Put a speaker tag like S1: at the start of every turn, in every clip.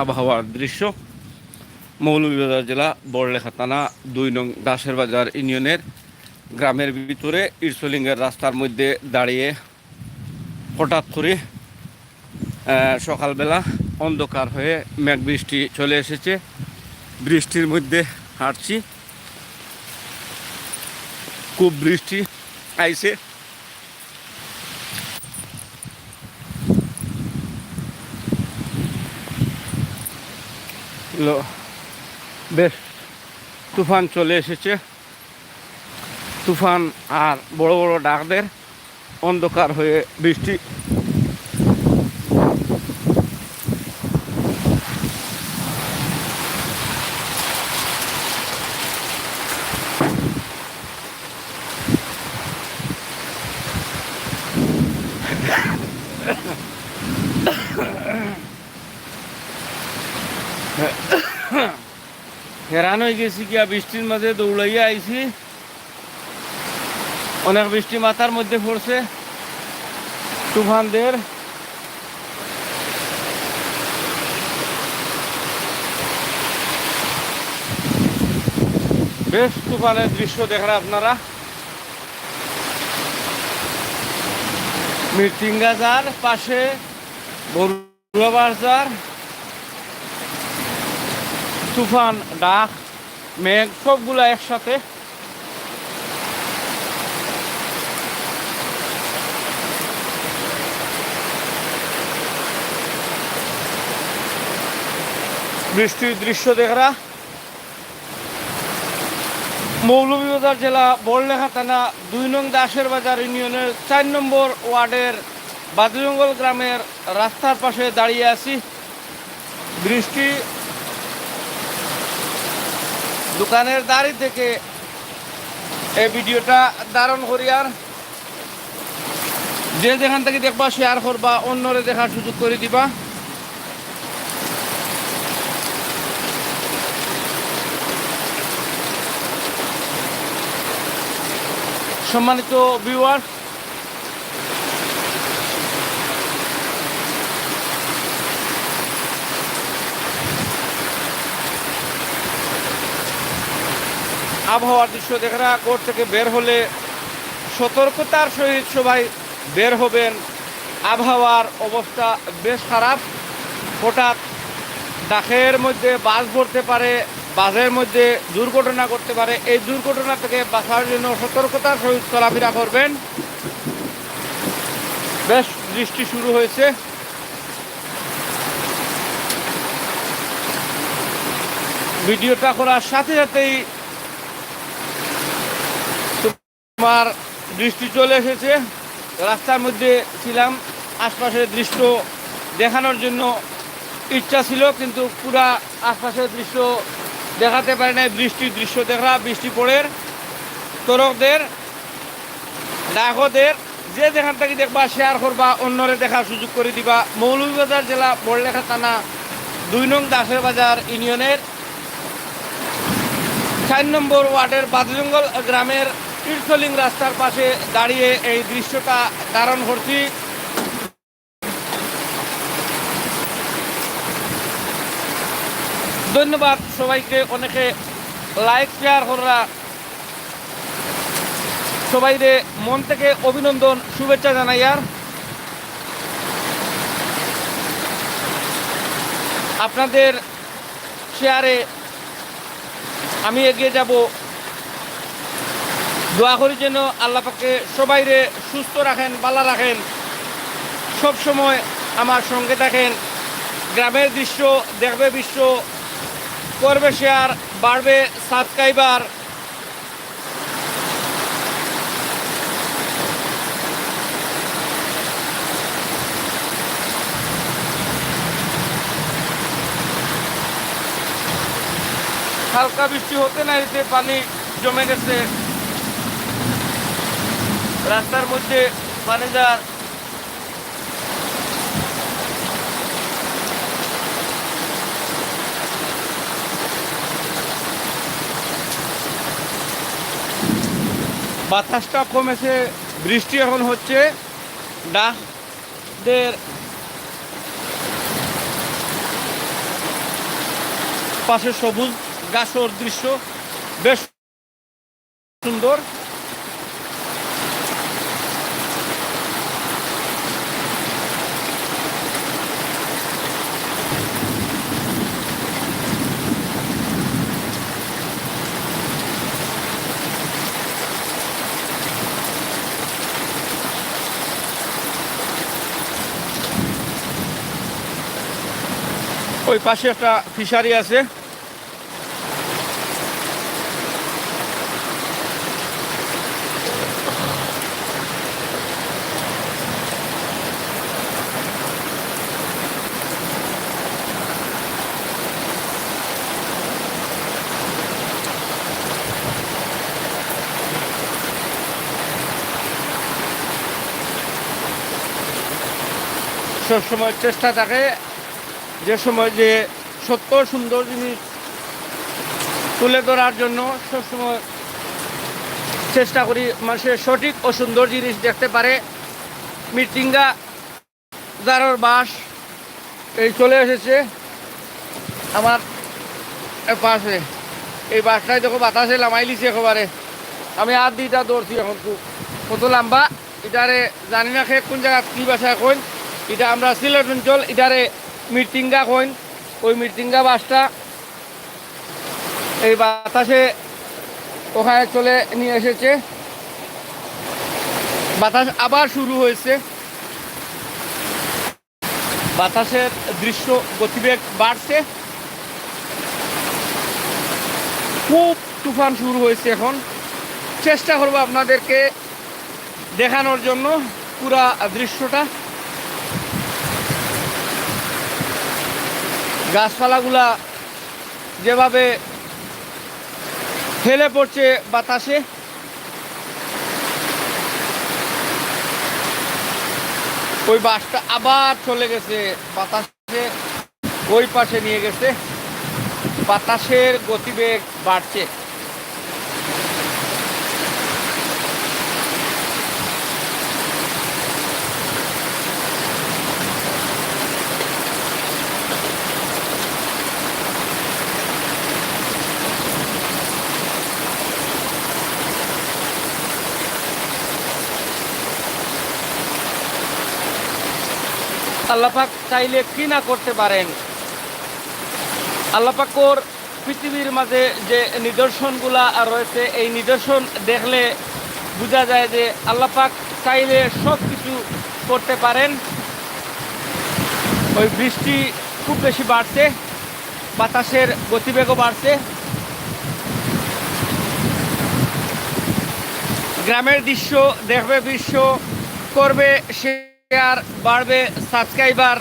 S1: আবহাওয়ার দৃশ্য। মৌলভীবাজার জেলা, বড়লেখা থানা, দুই নং দাসের বাজার ইউনিয়নের গ্রামের ভিতরে ইরসলিঙ্গের রাস্তার মধ্যে দাঁড়িয়ে হঠাৎ করে সকালবেলা অন্ধকার হয়ে মেঘ বৃষ্টি চলে এসেছে। বৃষ্টির মধ্যে হাঁটছি। খুব বৃষ্টি আইছে। লো- বেশ তুফান চলে এসেছে। তুফান আর বড় বড় ডাকদের অন্ধকার হয়ে বৃষ্টি হয়ে গেছি গিয়া, বৃষ্টির মাঝে দৌড়াইয়া আইছি। অনেক বৃষ্টি মাথার মধ্যে পড়ছে। তুফানদের। বেশ তুফানের দৃশ্য দেখেন আপনারা। মৃত্যুঙ্গাজার পাশে বড়ুয়া বাজার তুফান, ডাক, মেঘ, সবগুলো একসাথে। বৃষ্টির দৃশ্য দেখরা। মৌলভীবাজার জেলা বড়লেখা থানা, দুই নং দাসের বাজার ইউনিয়নের চার নম্বর ওয়ার্ডের বাদজঙ্গল গ্রামের রাস্তার পাশে দাঁড়িয়ে আছি। বৃষ্টি দোকানের দাঁড়ি থেকে এই ভিডিওটা ধারণ করি আর যে যেখান থেকে দেখবা শেয়ার করবা, অন্যরে দেখার সুযোগ করে দিবা। সম্মানিত ভিউয়ার আবহাওয়ার দৃশ্য দেখরা কোর্ট থেকে বের হলে সতর্কতার সহিত সবাই বের হবেন। আবহাওয়ার অবস্থা বেশ খারাপ। হঠাৎ ডাকের মধ্যে বাস ভরতে পারে, বাসের মধ্যে দুর্ঘটনা করতে পারে। এই দুর্ঘটনা থেকে বাঁচার জন্য সতর্কতার সহিত চলাফেরা করবেন। বেশ বৃষ্টি শুরু হয়েছে। ভিডিওটা করার সাথে সাথেই তোমার বৃষ্টি চলে এসেছে। রাস্তার মধ্যে ছিলাম, আশপাশের দৃশ্য দেখানোর জন্য ইচ্ছা ছিল, কিন্তু পুরা আশপাশের দৃশ্য দেখাতে পারে নাই। বৃষ্টির দৃশ্য দেখা, বৃষ্টি পড়ে। তরকদের ডাকদের, যে যেখান থেকে দেখবা শেয়ার করবা, অন্যরে দেখার সুযোগ করে দিবা। মৌলভীবাজার জেলা বড়লেখা থানা দুই নং দাসের বাজার ইউনিয়নের চার নম্বর ওয়ার্ডের বাদজঙ্গল গ্রামের তীর্থলিং রাস্তার পাশে দাঁড়িয়ে এই দৃশ্যটা ধারণ করছি। ধন্যবাদ সবাইকে, অনেকে লাইক শেয়ার করা সবাইরে মন থেকে অভিনন্দন, শুভেচ্ছা জানাই আর। আপনাদের শেয়ারে আমি এগিয়ে যাব। দোয়া করি যেন আল্লাহ পাকে সবাইরে সুস্থ রাখেন বালা রাখেন। সব সময় আমার সঙ্গে থাকেন। গ্রামের দৃশ্য দেখবে বিশ্ব, করবে শেয়ার বাড়বে সাবস্ক্রাইবার হালকা বৃষ্টি হতে না পানি জমে গেছে। রাস্তার মধ্যে যার বাতাসটা কমেছে, বৃষ্টি এখন হচ্ছে। ডাকদের পাশে সবুজ গাছর দৃশ্য, বেশ সুন্দর। ওই পাশে একটা ফিশারি আছে। সবসময় চেষ্টা থাকে যে সময় যে সত্য সুন্দর জিনিস তুলে ধরার জন্য সবসময় চেষ্টা করি মানুষের সঠিক ও সুন্দর জিনিস দেখতে পারে। মিটিঙ্গা জারোর বাস এই চলে এসেছে আমার পাশে। এই বাসটায় দেখো বাতাসে লামাই লিছি একেবারে। আমি আর দুইটা দৌড়ছি এখন খুব। কত লম্বা? এটারে জানি না সে কোন জায়গা, কি বাসায় কইন এটা আমরা সিলেট অঞ্চল, এটারে মিটিঙ্গা কইন ওই মিটিঙ্গা বাসটা এই বাতাসে ওখানে চলে নিয়ে এসেছে। বাতাস আবার শুরু হয়েছে। বাতাসের দৃশ্য গতিবেগ বাড়ছে। খুব তুফান শুরু হয়েছে এখন। চেষ্টা করব আপনাদেরকে দেখানোর জন্য পুরা দৃশ্যটা। গাছপালাগুলা যেভাবে ফেলে পড়ছে বাতাসে, ওই বাসটা আবার চলে গেছে বাতাসে, ওই পাশে নিয়ে গেছে। বাতাসের গতিবেগ বাড়ছে। আল্লাপাক চাইলে কি না করতে পারেন? আল্লাপাকর পৃথিবীর মাঝে যে নিদর্শনগুলা রয়েছে, এই নিদর্শন দেখলে বোঝা যায় যে আল্লাপাক চাইলে সব কিছু করতে পারেন। ওই বৃষ্টি খুব বেশি বাড়ছে, বাতাসের গতিবেগও বাড়ছে। গ্রামের দৃশ্য, দেখবে দৃশ্য, করবে শেয়ার বাড়বে, সাবস্ক্রাইবার।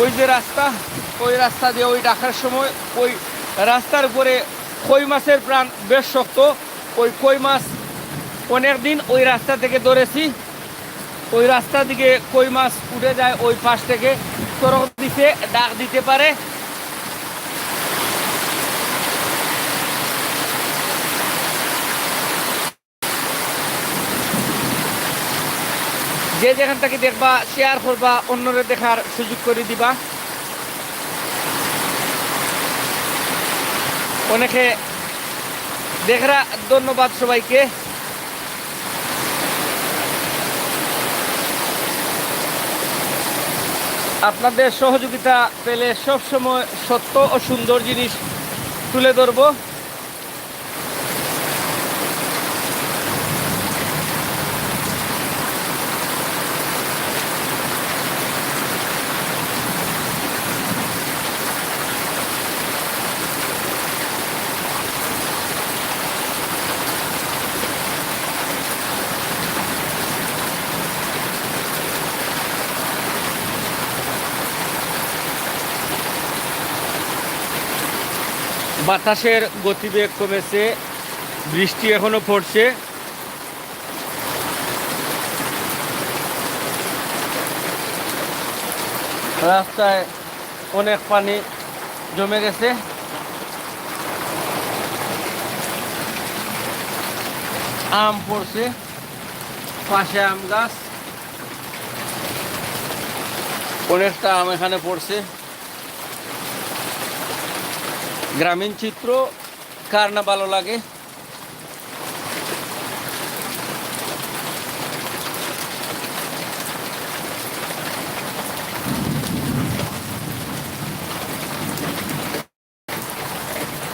S1: ওই যে রাস্তা, ওই রাস্তা দিয়ে ওই রাখার সময়, ওই রাস্তার উপরে কই মাছের প্রাণ বেশ শক্ত। ওই কই মাছ অনেক দিন ওই রাস্তা থেকে ধরেছি। ওই রাস্তা দিকে কই মাছ উঠে যায়, ওই পাশ থেকে। তরক দিতে ডাক দিতে পারে। যে যেখান থেকে দেখবা শেয়ার করবা, অন্যরে দেখার সুযোগ করে দিবা। অনেকে দেখরা ধন্যবাদ সবাইকে। আপনাদের সহযোগিতা পেলে সব সময় সত্য ও সুন্দর জিনিস তুলে ধরবো। বাতাসের গতিবেগ কমেছে, বৃষ্টি এখনও পড়ছে। রাস্তায় অনেক পানি জমে গেছে। আম পড়ছে, পাশে আম গাছ। অনেকটা আম এখানে পড়ছে। গ্রামীণ চিত্র, কার না ভালো লাগে?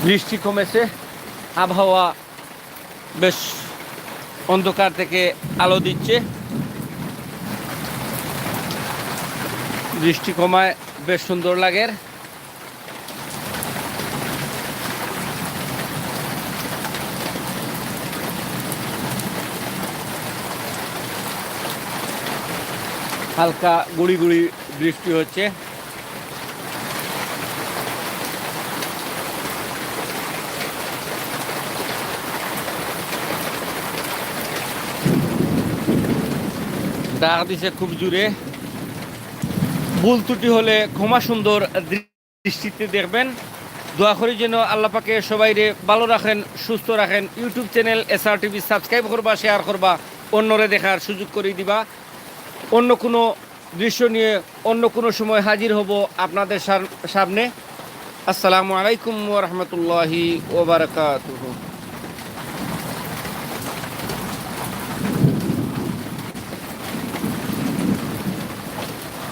S1: বৃষ্টি কমেছে, আবহাওয়া বেশ অন্ধকার থেকে আলো দিচ্ছে। বৃষ্টি কমায়, বেশ সুন্দর লাগে হালকা গুড়ি গুড়ি বৃষ্টি হচ্ছে। ডাক দিছে খুব জুড়ে ভুল ত্রুটি হলে ক্ষমা সুন্দর দৃষ্টিতে দেখবেন। দোয়া করি যেন আল্লাহ পাকে সবাইরে ভালো রাখেন, সুস্থ রাখেন। YouTube channel S R TV subscribe করবা, শেয়ার করবা, অন্যরে দেখার সুযোগ করে দিবা। অন্য কোনো দৃশ্য নিয়ে অন্য কোনো সময় হাজির হব আপনাদের সামনে। আসসালামু আলাইকুম রহমতুল্লাহি ওবরাকাতুহু